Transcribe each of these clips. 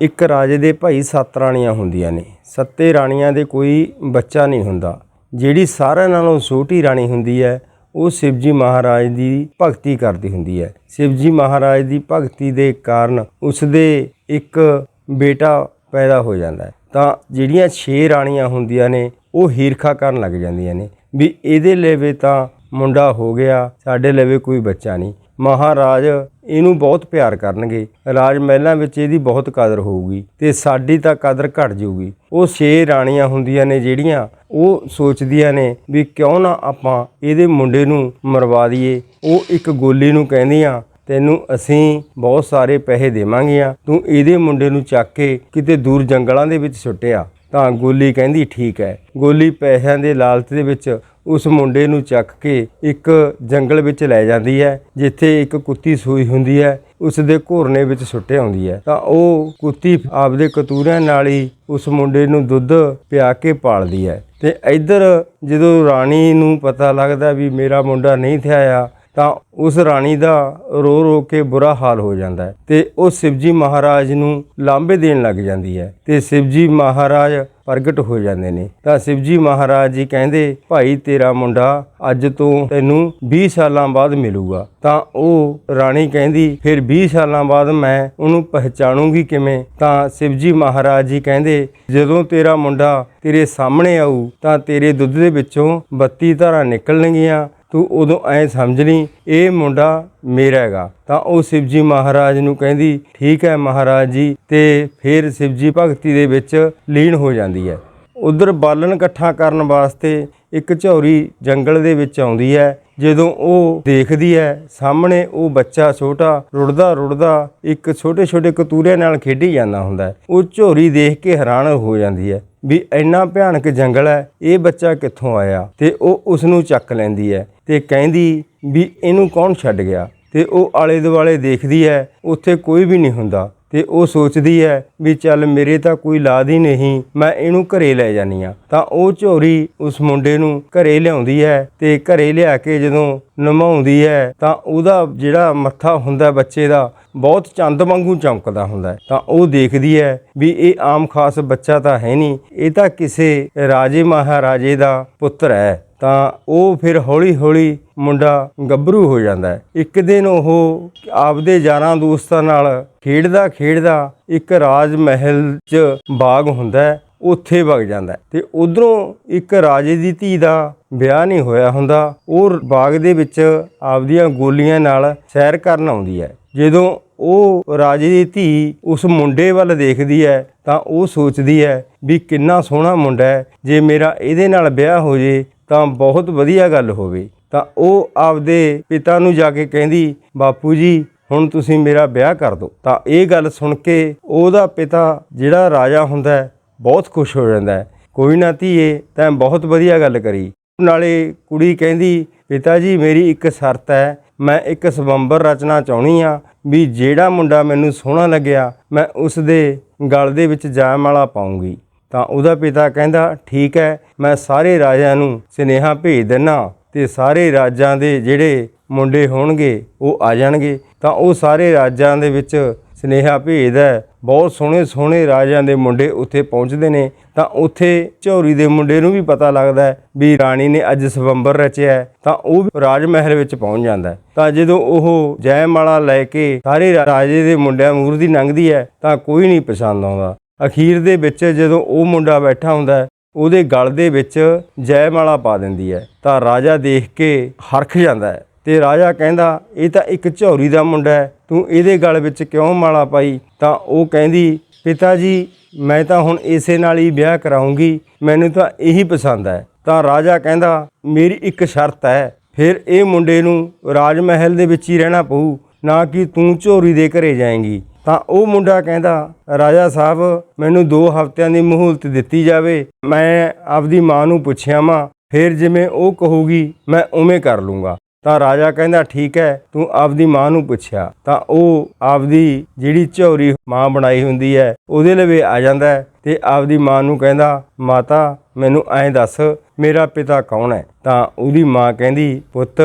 ਇੱਕ ਰਾਜੇ ਦੇ ਭਾਈ ਸੱਤ ਰਾਣੀਆਂ ਹੁੰਦੀਆਂ ਨੇ। ਸੱਤੇ ਰਾਣੀਆਂ ਦੇ ਕੋਈ ਬੱਚਾ ਨਹੀਂ ਹੁੰਦਾ। ਜਿਹੜੀ ਸਾਰਿਆਂ ਨਾਲੋਂ ਛੋਟੀ ਰਾਣੀ ਹੁੰਦੀ ਹੈ, ਉਹ ਸ਼ਿਵਜੀ ਮਹਾਰਾਜ ਦੀ ਭਗਤੀ ਕਰਦੀ ਹੁੰਦੀ ਹੈ। ਸ਼ਿਵਜੀ ਮਹਾਰਾਜ ਦੀ ਭਗਤੀ ਦੇ ਕਾਰਨ ਉਸ ਦੇ ਇੱਕ ਬੇਟਾ ਪੈਦਾ ਹੋ ਜਾਂਦਾ ਹੈ। ਤਾਂ ਜਿਹੜੀਆਂ 6 ਰਾਣੀਆਂ ਹੁੰਦੀਆਂ ਨੇ, ਉਹ ਹੀਰਖਾ ਕਰਨ ਲੱਗ ਜਾਂਦੀਆਂ ਨੇ। ਵੀ ਇਹਦੇ ਲੇਵੇ ਤਾਂ ਮੁੰਡਾ ਹੋ ਗਿਆ, ਸਾਡੇ ਲਵੇ ਕੋਈ ਬੱਚਾ ਨਹੀਂ। ਮਹਾਰਾਜ ਇਹਨੂੰ ਬਹੁਤ ਪਿਆਰ ਕਰਨਗੇ। ਰਾਜ ਮਹਿਲਾਂ ਵਿੱਚ ਇਹਦੀ ਬਹੁਤ ਕਦਰ ਹੋਊਗੀ ਤੇ ਸਾਡੀ ਤਾਂ ਕਦਰ ਘਟ ਜਾਊਗੀ। ਉਹ ਛੇ ਰਾਣੀਆਂ ਹੁੰਦੀਆਂ ਨੇ ਜਿਹੜੀਆਂ ਉਹ ਸੋਚਦੀਆਂ ਨੇ ਵੀ ਕਿਉਂ ਨਾ ਆਪਾਂ ਇਹਦੇ ਮੁੰਡੇ ਨੂੰ ਮਰਵਾ ਦਈਏ। ਉਹ ਇੱਕ ਗੋਲੀ ਨੂੰ ਕਹਿੰਦੀਆਂ, ਤੈਨੂੰ ਅਸੀਂ ਬਹੁਤ ਸਾਰੇ ਪੈਸੇ ਦੇਵਾਂਗੀਆਂ। ਤੂੰ ਇਹਦੇ ਮੁੰਡੇ ਨੂੰ ਚੱਕ ਕੇ ਕਿਤੇ ਦੂਰ ਜੰਗਲਾਂ ਦੇ ਵਿੱਚ ਸੁੱਟਿਆ। ਤਾਂ ਗੋਲੀ ਕਹਿੰਦੀ ਠੀਕ ਹੈ। ਗੋਲੀ ਪੈਸਿਆਂ ਦੇ ਲਾਲਚ ਦੇ ਵਿੱਚ ਉਸ ਮੁੰਡੇ ਨੂੰ ਚੱਕ ਕੇ ਇੱਕ ਜੰਗਲ ਵਿੱਚ ਲੈ ਜਾਂਦੀ ਹੈ, ਜਿੱਥੇ ਇੱਕ ਕੁੱਤੀ ਸੂਈ ਹੁੰਦੀ ਹੈ ਉਸ ਦੇ ਘੋਰਨੇ ਵਿੱਚ ਸੁੱਟੇ ਆਉਂਦੀ ਹੈ। ਤਾਂ ਉਹ ਕੁੱਤੀ ਆਪਦੇ ਕਤੂਰਿਆਂ ਨਾਲ ਹੀ ਉਸ ਮੁੰਡੇ ਨੂੰ ਦੁੱਧ ਪਿਆ ਕੇ ਪਾਲਦੀ ਹੈ। ਤੇ ਇੱਧਰ ਜਦੋਂ ਰਾਣੀ ਨੂੰ ਪਤਾ ਲੱਗਦਾ ਵੀ ਮੇਰਾ ਮੁੰਡਾ ਨਹੀਂ ਥਿਆਇਆ ਤਾਂ ਉਸ ਰਾਣੀ ਦਾ ਰੋ ਰੋ ਕੇ ਬੁਰਾ ਹਾਲ ਹੋ ਜਾਂਦਾ ਹੈ ਤੇ ਉਹ ਸ਼ਿਵਜੀ ਮਹਾਰਾਜ ਨੂੰ ਲਾਂਬੇ ਦੇਣ ਲੱਗ ਜਾਂਦੀ ਹੈ ਤੇ ਸ਼ਿਵਜੀ ਮਹਾਰਾਜ ਪ੍ਰਗਟ ਹੋ ਜਾਂਦੇ ਨੇ। ਤਾਂ ਸ਼ਿਵਜੀ ਮਹਾਰਾਜ ਜੀ ਕਹਿੰਦੇ, ਭਾਈ, ਤੇਰਾ ਮੁੰਡਾ ਅੱਜ ਤੋਂ ਤੈਨੂੰ 20 ਸਾਲਾਂ ਬਾਅਦ ਮਿਲੂਗਾ। ਤਾਂ ਉਹ ਰਾਣੀ ਕਹਿੰਦੀ, ਫਿਰ 20 ਸਾਲਾਂ ਬਾਅਦ ਮੈਂ ਉਹਨੂੰ ਪਹਿਚਾਣੂਗੀ ਕਿਵੇਂ? ਤਾਂ ਸ਼ਿਵਜੀ ਮਹਾਰਾਜ ਜੀ ਕਹਿੰਦੇ, ਜਦੋਂ ਤੇਰਾ ਮੁੰਡਾ ਤੇਰੇ ਸਾਹਮਣੇ ਆਊ, ਤਾਂ ਤੇਰੇ ਦੁੱਧ ਦੇ ਵਿੱਚੋਂ 32 ਧਾਰਾਂ ਨਿਕਲਣਗੀਆਂ ਤੂੰ ਉਦੋਂ ਐ ਸਮਝ ਲਈ ਇਹ ਮੁੰਡਾ ਮੇਰਾ ਹੈਗਾ। ਤਾਂ ਉਹ ਸ਼ਿਵਜੀ ਮਹਾਰਾਜ ਨੂੰ ਕਹਿੰਦੀ, ਠੀਕ ਹੈ ਮਹਾਰਾਜ ਜੀ। ਤੇ ਫਿਰ ਸ਼ਿਵਜੀ ਭਗਤੀ ਦੇ ਵਿੱਚ ਲੀਨ ਹੋ ਜਾਂਦੀ ਹੈ। ਉਧਰ ਬਾਲਣ ਇਕੱਠਾ ਕਰਨ ਵਾਸਤੇ ਇੱਕ ਝੌਰੀ ਜੰਗਲ ਦੇ ਵਿੱਚ ਆਉਂਦੀ ਹੈ। ਜਦੋਂ ਉਹ ਦੇਖਦੀ ਹੈ, ਸਾਹਮਣੇ ਉਹ ਬੱਚਾ ਛੋਟਾ ਰੁੜਦਾ ਰੁੜਦਾ ਇੱਕ ਛੋਟੇ ਛੋਟੇ ਕਤੂਰਿਆਂ ਨਾਲ ਖੇਡੀ ਜਾਂਦਾ ਹੁੰਦਾ ਉਹ ਝੋਰੀ ਦੇਖ ਕੇ ਹੈਰਾਨ ਹੋ ਜਾਂਦੀ ਹੈ। ਵੀ ਇੰਨਾ ਭਿਆਨਕ ਜੰਗਲ ਹੈ, ਇਹ ਬੱਚਾ ਕਿੱਥੋਂ ਆਇਆ? ਤੇ ਉਹ ਉਸ ਨੂੰ ਚੱਕ ਲੈਂਦੀ ਹੈ ਤੇ ਕਹਿੰਦੀ ਵੀ ਇਹਨੂੰ ਕੌਣ ਛੱਡ ਗਿਆ? ਤੇ ਉਹ ਆਲੇ ਦੁਆਲੇ ਦੇਖਦੀ ਹੈ, ਉੱਥੇ ਕੋਈ ਵੀ ਨਹੀਂ ਹੁੰਦਾ। ਤੇ ਉਹ ਸੋਚਦੀ ਹੈ ਵੀ ਚੱਲ ਮੇਰੇ ਤਾਂ ਕੋਈ ਲਾਦ ਹੀ ਨਹੀਂ, ਮੈਂ ਇਹਨੂੰ ਘਰੇ ਲੈ ਜਾਨੀ ਆ ਤਾਂ ਉਹ ਝੋਰੀ ਉਸ ਮੁੰਡੇ ਨੂੰ ਘਰੇ ਲਿਆਉਂਦੀ ਹੈ ਤੇ ਘਰੇ ਲਿਆ ਕੇ ਜਦੋਂ ਨਮਾਉਂਦੀ ਹੈ ਤਾਂ ਉਹਦਾ ਜਿਹੜਾ ਮੱਥਾ ਹੁੰਦਾ ਬੱਚੇ ਦਾ, ਬਹੁਤ ਚੰਦ ਵਾਂਗੂ ਚਮਕਦਾ ਹੁੰਦਾ ਤਾਂ ਉਹ ਦੇਖਦੀ ਹੈ ਵੀ ਇਹ ਆਮ ਖਾਸ ਬੱਚਾ ਤਾਂ ਹੈ ਨਹੀਂ, ਇਹ ਤਾਂ ਕਿਸੇ ਰਾਜੇ ਮਹਾਰਾਜੇ ਦਾ ਪੁੱਤਰ ਹੈ। ਤਾਂ ਉਹ ਫਿਰ ਹੌਲੀ ਹੌਲੀ ਮੁੰਡਾ ਗੱਭਰੂ ਹੋ ਜਾਂਦਾ ਹੈ। ਇੱਕ ਦਿਨ ਉਹ ਆਪਦੇ ਯਾਰਾਂ ਦੋਸਤਾਂ ਨਾਲ ਖੇਡਦਾ ਖੇਡਦਾ ਇੱਕ ਰਾਜ ਮਹਿਲ 'ਚ ਬਾਗ ਹੁੰਦਾ ਹੈ, ਉੱਥੇ ਵਗ ਜਾਂਦਾ ਹੈ। ਤੇ ਉਧਰੋਂ ਇੱਕ ਰਾਜੇ ਦੀ ਧੀ ਦਾ ਵਿਆਹ ਨਹੀਂ ਹੋਇਆ ਹੁੰਦਾ। ਉਹ ਬਾਗ ਦੇ ਵਿੱਚ ਆਪਦੀਆਂ ਗੋਲੀਆਂ ਨਾਲ ਸੈਰ ਕਰਨ ਆਉਂਦੀ ਹੈ। ਜਦੋਂ ਉਹ ਰਾਜੇ ਦੀ ਧੀ ਉਸ ਮੁੰਡੇ ਵੱਲ ਦੇਖਦੀ ਹੈ, ਤਾਂ ਉਹ ਸੋਚਦੀ ਹੈ ਵੀ ਕਿੰਨਾ ਸੋਹਣਾ ਮੁੰਡਾ ਹੈ। ਜੇ ਮੇਰਾ ਇਹਦੇ ਨਾਲ ਵਿਆਹ ਹੋ ਜੇ ਤਾਂ ਬਹੁਤ ਵਧੀਆ ਗੱਲ ਹੋਵੇ। ਤਾਂ ਉਹ ਆਪਦੇ ਪਿਤਾ ਨੂੰ ਜਾ ਕੇ ਕਹਿੰਦੀ, ਬਾਪੂ ਜੀ, ਹੁਣ ਤੁਸੀਂ ਮੇਰਾ ਵਿਆਹ ਕਰ ਦਿਓ। ਤਾਂ ਇਹ ਗੱਲ ਸੁਣ ਕੇ ਉਹਦਾ ਪਿਤਾ, ਜਿਹੜਾ ਰਾਜਾ ਹੁੰਦਾ ਬਹੁਤ ਖੁਸ਼ ਹੋ ਜਾਂਦਾ ਹੈ। ਕੋਈ ਨਾ ਧੀਏ, ਤੈਂ ਬਹੁਤ ਵਧੀਆ ਗੱਲ ਕਰੀ। ਨਾਲੇ ਕੁੜੀ ਕਹਿੰਦੀ, ਪਿਤਾ ਜੀ, ਮੇਰੀ ਇੱਕ ਸ਼ਰਤ ਹੈ। ਮੈਂ ਇੱਕ ਸਵੰਬਰ ਰਚਨਾ ਚਾਹਣੀ ਆ ਵੀ ਜਿਹੜਾ ਮੁੰਡਾ ਮੈਨੂੰ ਸੋਹਣਾ ਲੱਗਿਆ, ਮੈਂ ਉਸ ਦੇ ਗਲ ਦੇ ਵਿੱਚ ਜਾਮ ਵਾਲਾ ਪਾਉਂਗੀ। ਤਾਂ ਉਹਦਾ ਪਿਤਾ ਕਹਿੰਦਾ, ਠੀਕ ਹੈ, ਮੈਂ ਸਾਰੇ ਰਾਜਿਆਂ ਨੂੰ ਸੁਨੇਹਾ ਭੇਜ ਦਿੰਨਾ ਤੇ ਸਾਰੇ ਰਾਜਾਂ ਦੇ ਜਿਹੜੇ ਮੁੰਡੇ ਹੋਣਗੇ, ਉਹ ਆ ਜਾਣਗੇ। ਤਾਂ ਉਹ ਸਾਰੇ ਰਾਜਾਂ ਦੇ ਵਿੱਚ ਸੁਨੇਹਾ ਭੇਜਦਾ ਬਹੁਤ ਸੋਹਣੇ ਸੋਹਣੇ ਰਾਜਿਆਂ ਦੇ ਮੁੰਡੇ ਉੱਥੇ ਪਹੁੰਚਦੇ ਨੇ। ਤਾਂ ਉੱਥੇ ਝੌਰੀ ਦੇ ਮੁੰਡੇ ਨੂੰ ਵੀ ਪਤਾ ਲੱਗਦਾ ਵੀ ਰਾਣੀ ਨੇ ਅੱਜ ਸਵੰਬਰ ਰਚਿਆ ਤਾਂ ਉਹ ਵੀ ਰਾਜ ਮਹਿਲ ਵਿੱਚ ਪਹੁੰਚ ਜਾਂਦਾ ਤਾਂ ਜਦੋਂ ਉਹ ਜੈਮਾਲਾ ਲੈ ਕੇ ਸਾਰੇ ਰਾਜੇ ਦੇ ਮੁੰਡਿਆਂ ਮੂਹਰ ਦੀ ਲੰਘਦੀ ਹੈ, ਤਾਂ ਕੋਈ ਨਹੀਂ ਪਸੰਦ ਆਉਂਦਾ ਅਖੀਰ ਦੇ ਵਿੱਚ ਜਦੋਂ ਉਹ ਮੁੰਡਾ ਬੈਠਾ ਹੁੰਦਾ ਉਹਦੇ ਗਲ ਦੇ ਵਿੱਚ ਜੈ ਮਾਲਾ ਪਾ ਦਿੰਦੀ ਹੈ। ਤਾਂ ਰਾਜਾ ਦੇਖ ਕੇ ਹਰਖ ਜਾਂਦਾ ਹੈ ਤੇ ਰਾਜਾ ਕਹਿੰਦਾ, ਇਹ ਤਾਂ ਇੱਕ ਝੌਰੀ ਦਾ ਮੁੰਡਾ ਹੈ, ਤੂੰ ਇਹਦੇ ਗਲ ਵਿੱਚ ਕਿਉਂ ਮਾਲਾ ਪਾਈ? ਤਾਂ ਉਹ ਕਹਿੰਦੀ ਪਿਤਾ ਜੀ ਮੈਂ ਤਾਂ ਹੁਣ ਇਸੇ ਨਾਲ ਹੀ ਵਿਆਹ ਕਰਾਉਂਗੀ, ਮੈਨੂੰ ਤਾਂ ਇਹੀ ਪਸੰਦ ਹੈ। ਤਾਂ ਰਾਜਾ ਕਹਿੰਦਾ, ਮੇਰੀ ਇੱਕ ਸ਼ਰਤ ਹੈ, ਫਿਰ ਇਹ ਮੁੰਡੇ ਨੂੰ ਰਾਜ ਮਹਿਲ ਦੇ ਵਿੱਚ ਹੀ ਰਹਿਣਾ ਪਊ, ਨਾ ਕਿ ਤੂੰ ਝੋਰੀ ਦੇ ਘਰੇ ਜਾਏਂਗੀ। ਤਾਂ ਉਹ ਮੁੰਡਾ ਕਹਿੰਦਾ, ਰਾਜਾ ਸਾਹਿਬ, ਮੈਨੂੰ 2 ਹਫ਼ਤਿਆਂ ਦੀ ਮਹੂਲਤ ਦਿੱਤੀ ਜਾਵੇ। ਮੈਂ ਆਪਦੀ ਮਾਂ ਨੂੰ ਪੁੱਛਿਆ ਮਾਂ, ਫਿਰ ਜਿਵੇਂ ਉਹ ਕਹੂਗੀ, ਮੈਂ ਉਵੇਂ ਕਰ ਲੂੰਗਾ। ਤਾਂ ਰਾਜਾ ਕਹਿੰਦਾ, ਠੀਕ ਹੈ, ਤੂੰ ਆਪਦੀ ਮਾਂ ਨੂੰ ਪੁੱਛਿਆ। ਤਾਂ ਉਹ ਆਪਦੀ ਜਿਹੜੀ ਝੌਰੀ ਮਾਂ ਬਣਾਈ ਹੁੰਦੀ ਹੈ, ਉਹਦੇ ਲਵੇ ਆ ਜਾਂਦਾ ਹੈ ਤੇ ਆਪਦੀ ਮਾਂ ਨੂੰ ਕਹਿੰਦਾ, ਮਾਤਾ, ਮੈਨੂੰ ਐਂ ਦੱਸ, ਮੇਰਾ ਪਿਤਾ ਕੌਣ ਹੈ? ਤਾਂ ਉਹਦੀ ਮਾਂ ਕਹਿੰਦੀ, ਪੁੱਤ,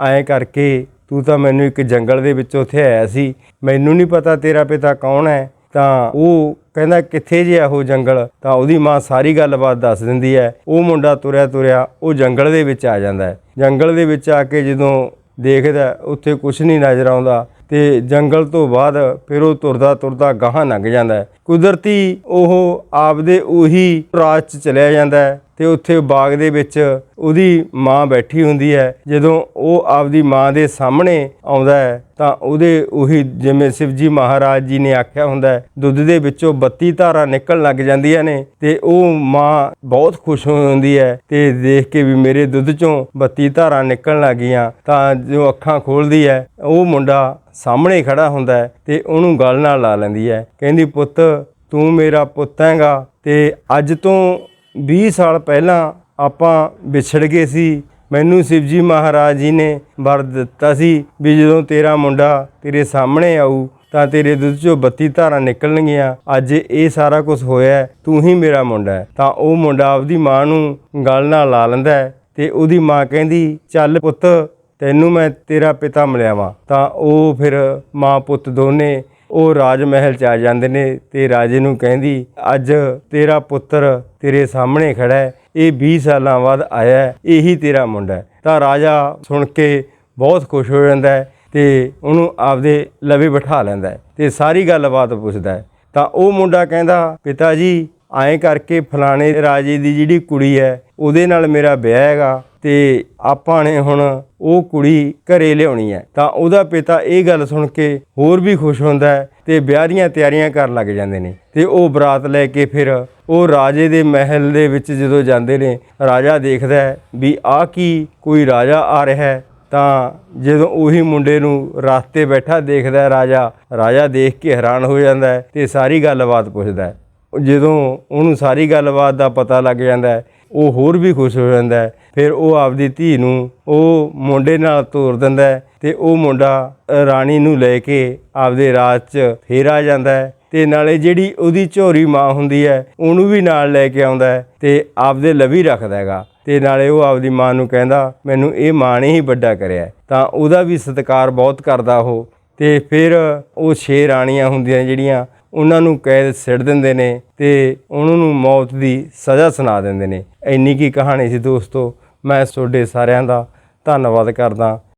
ਐਂ ਕਰਕੇ ਤੂੰ ਤਾਂ ਮੈਨੂੰ ਇੱਕ ਜੰਗਲ ਦੇ ਵਿੱਚ ਉੱਥੇ ਆਇਆ ਸੀ। ਮੈਨੂੰ ਨਹੀਂ ਪਤਾ ਤੇਰਾ ਪਿਤਾ ਕੌਣ ਹੈ। ਤਾਂ ਉਹ ਕਹਿੰਦਾ, ਕਿੱਥੇ ਜਿਹਾ ਉਹ ਜੰਗਲ? ਤਾਂ ਉਹਦੀ ਮਾਂ ਸਾਰੀ ਗੱਲਬਾਤ ਦੱਸ ਦਿੰਦੀ ਹੈ। ਉਹ ਮੁੰਡਾ ਤੁਰਿਆ ਤੁਰਿਆ ਉਹ ਜੰਗਲ ਦੇ ਵਿੱਚ ਆ ਜਾਂਦਾ ਹੈ। ਜੰਗਲ ਦੇ ਵਿੱਚ ਆ ਕੇ ਜਦੋਂ ਦੇਖਦਾ ਉੱਥੇ ਕੁਝ ਨਹੀਂ ਨਜ਼ਰ ਆਉਂਦਾ ਤੇ ਜੰਗਲ ਤੋਂ ਬਾਅਦ ਫਿਰ ਉਹ ਤੁਰਦਾ ਤੁਰਦਾ ਗਾਹਾਂ ਲੰਘ ਜਾਂਦਾ ਕੁਦਰਤੀ ਉਹ ਆਪਦੇ ਉਹੀ ਰਾਜ ਚ ਚਲਿਆ ਜਾਂਦਾ ਤੇ ਉੱਥੇ ਬਾਗ ਦੇ ਵਿੱਚ ਉਹਦੀ ਮਾਂ ਬੈਠੀ ਹੁੰਦੀ ਹੈ। ਜਦੋਂ ਉਹ ਆਪਦੀ ਮਾਂ ਦੇ ਸਾਹਮਣੇ ਆਉਂਦਾ ਹੈ, ਤਾਂ ਉਹਦੇ ਉਹੀ ਜਿਵੇਂ ਸ਼ਿਵਜੀ ਮਹਾਰਾਜ ਜੀ ਨੇ ਆਖਿਆ ਹੁੰਦਾ ਹੈ, ਦੁੱਧ ਦੇ ਵਿੱਚੋਂ 32 ਧਾਰਾਂ ਨਿਕਲਣ ਲੱਗ ਜਾਂਦੀਆਂ ਨੇ ਤੇ ਉਹ ਮਾਂ ਬਹੁਤ ਖੁਸ਼ ਹੁੰਦੀ ਹੈ ਤੇ ਦੇਖ ਕੇ ਵੀ ਮੇਰੇ ਦੁੱਧ ਚੋਂ 32 ਧਾਰਾਂ ਨਿਕਲਣ ਲੱਗੀਆਂ ਤਾਂ ਜੋ ਅੱਖਾਂ ਖੋਲਦੀ ਹੈ, ਉਹ ਮੁੰਡਾ ਸਾਹਮਣੇ ਖੜਾ ਹੁੰਦਾ ਹੈ ਤੇ ਉਹਨੂੰ ਗਲ ਨਾਲ ਲਾ ਲੈਂਦੀ ਹੈ। ਕਹਿੰਦੀ, ਪੁੱਤ, ਤੂੰ ਮੇਰਾ ਪੁੱਤ ਹੈਗਾ ਤੇ ਅੱਜ ਤੋਂ 20 ਸਾਲ ਪਹਿਲਾਂ ਆਪਾਂ ਵਿਛੜ ਗਏ ਸੀ। ਮੈਨੂੰ ਸ਼ਿਵਜੀ ਮਹਾਰਾਜ ਜੀ ਨੇ ਵਰ ਦਿੱਤਾ ਸੀ ਵੀ ਜਦੋਂ ਤੇਰਾ ਮੁੰਡਾ ਤੇਰੇ ਸਾਹਮਣੇ ਆਊ ਤਾਂ ਤੇਰੇ ਦੁੱਧ ਚੋਂ 32 ਧਾਰਾਂ ਨਿਕਲਣਗੀਆਂ। ਅੱਜ ਇਹ ਸਾਰਾ ਕੁਝ ਹੋਇਆ ਤੂੰ ਹੀ ਮੇਰਾ ਮੁੰਡਾ ਹੈ। ਤਾਂ ਉਹ ਮੁੰਡਾ ਆਪਦੀ ਮਾਂ ਨੂੰ ਗਲ ਨਾਲ ਲਾ ਲੈਂਦਾ ਹੈ ਤੇ ਉਹਦੀ ਮਾਂ ਕਹਿੰਦੀ, ਚੱਲ ਪੁੱਤ, ਤੈਨੂੰ ਮੈਂ ਤੇਰਾ ਪਿਤਾ ਮਿਲਿਆਵਾਂ ਤਾਂ ਉਹ ਫਿਰ ਮਾਂ ਪੁੱਤ ਦੋਨੇ ਉਹ ਰਾਜ ਮਹਿਲ ਚ ਆ ਜਾਂਦੇ ਨੇ ਤੇ ਰਾਜੇ ਨੂੰ ਕਹਿੰਦੀ, ਅੱਜ ਤੇਰਾ ਪੁੱਤਰ ਤੇਰੇ ਸਾਹਮਣੇ ਖੜਾ ਹੈ, ਇਹ 20 ਸਾਲਾਂ ਬਾਅਦ ਆਇਆ ਇਹੀ ਤੇਰਾ ਮੁੰਡਾ ਹੈ। ਤਾਂ ਰਾਜਾ ਸੁਣ ਕੇ ਬਹੁਤ ਖੁਸ਼ ਹੋ ਜਾਂਦਾ ਹੈ ਤੇ ਉਹਨੂੰ ਆਪਦੇ ਲਵੇ ਬਿਠਾ ਲੈਂਦਾ ਹੈ ਤੇ ਸਾਰੀ ਗੱਲਬਾਤ ਪੁੱਛਦਾ ਹੈ। ਤਾਂ ਉਹ ਮੁੰਡਾ ਕਹਿੰਦਾ, ਪਿਤਾ ਜੀ, ਐਂ ਕਰਕੇ ਫਲਾਣੇ ਰਾਜੇ ਦੀ ਜਿਹੜੀ ਕੁੜੀ ਹੈ, ਉਹਦੇ ਨਾਲ ਮੇਰਾ ਵਿਆਹ ਹੈਗਾ ਤੇ ਆਪਾਂ ਨੇ ਹੁਣ ਉਹ ਕੁੜੀ ਘਰੇ ਲਿਆਉਣੀ ਹੈ। ਤਾਂ ਉਹਦਾ ਪਿਤਾ ਇਹ ਗੱਲ ਸੁਣ ਕੇ ਹੋਰ ਵੀ ਖੁਸ਼ ਹੁੰਦਾ ਹੈ ਤੇ ਵਿਆਹ ਦੀਆਂ ਤਿਆਰੀਆਂ ਕਰਨ ਲੱਗ ਜਾਂਦੇ ਨੇ। ਤੇ ਉਹ ਬਰਾਤ ਲੈ ਕੇ ਫਿਰ ਉਹ ਰਾਜੇ ਦੇ ਮਹਿਲ ਦੇ ਵਿੱਚ ਜਦੋਂ ਜਾਂਦੇ ਨੇ, ਰਾਜਾ ਦੇਖਦਾ ਹੈ ਵੀ ਆਹ ਕੀ ਕੋਈ ਰਾਜਾ ਆ ਰਿਹਾ ਹੈ। ਤਾਂ ਜਦੋਂ ਉਹੀ ਮੁੰਡੇ ਨੂੰ ਰਸਤੇ ਬੈਠਾ ਦੇਖਦਾ ਰਾਜਾ ਰਾਜਾ ਦੇਖ ਕੇ ਹੈਰਾਨ ਹੋ ਜਾਂਦਾ ਹੈ ਤੇ ਸਾਰੀ ਗੱਲਬਾਤ ਪੁੱਛਦਾ ਜਦੋਂ ਉਹਨੂੰ ਸਾਰੀ ਗੱਲਬਾਤ ਦਾ ਪਤਾ ਲੱਗ ਜਾਂਦਾ ਉਹ ਹੋਰ ਵੀ ਖੁਸ਼ ਹੋ ਜਾਂਦਾ ਹੈ। ਫਿਰ ਉਹ ਆਪਦੀ ਧੀ ਨੂੰ ਉਹ ਮੁੰਡੇ ਨਾਲ ਤੋਰ ਦਿੰਦਾ ਹੈ ਤੇ ਉਹ ਮੁੰਡਾ ਰਾਣੀ ਨੂੰ ਲੈ ਕੇ ਆਪਦੇ ਰਾਜ 'ਚ ਫੇਰ ਆ ਜਾਂਦਾ ਹੈ ਤੇ ਨਾਲੇ ਜਿਹੜੀ ਉਹਦੀ ਝੋਰੀ ਮਾਂ ਹੁੰਦੀ ਹੈ, ਉਹਨੂੰ ਵੀ ਨਾਲ ਲੈ ਕੇ ਆਉਂਦਾ ਹੈ ਤੇ ਆਪਦੇ ਲਵੀ ਰੱਖਦਾ ਹੈਗਾ। ਤੇ ਨਾਲੇ ਉਹ ਆਪਦੀ ਮਾਂ ਨੂੰ ਕਹਿੰਦਾ, ਮੈਨੂੰ ਇਹ ਮਾਂ ਨੇ ਹੀ ਵੱਡਾ ਕਰਿਆ ਤਾਂ ਉਹਦਾ ਵੀ ਸਤਿਕਾਰ ਬਹੁਤ ਕਰਦਾ ਉਹ। ਤੇ ਫਿਰ ਉਹ ਛੇ ਰਾਣੀਆਂ ਹੁੰਦੀਆਂ ਜਿਹੜੀਆਂ ਉਹਨਾਂ ਨੂੰ ਕੈਦ ਸਿੱਟ ਦਿੰਦੇ ਨੇ ਤੇ ਉਹਨਾਂ ਨੂੰ ਮੌਤ ਦੀ ਸਜ਼ਾ ਸੁਣਾ ਦਿੰਦੇ ਨੇ। ਇੰਨੀ ਕੀ ਕਹਾਣੀ ਸੀ ਦੋਸਤੋ। ਮੈਂ ਤੁਹਾਡੇ ਸਾਰਿਆਂ ਦਾ ਧੰਨਵਾਦ ਕਰਦਾ।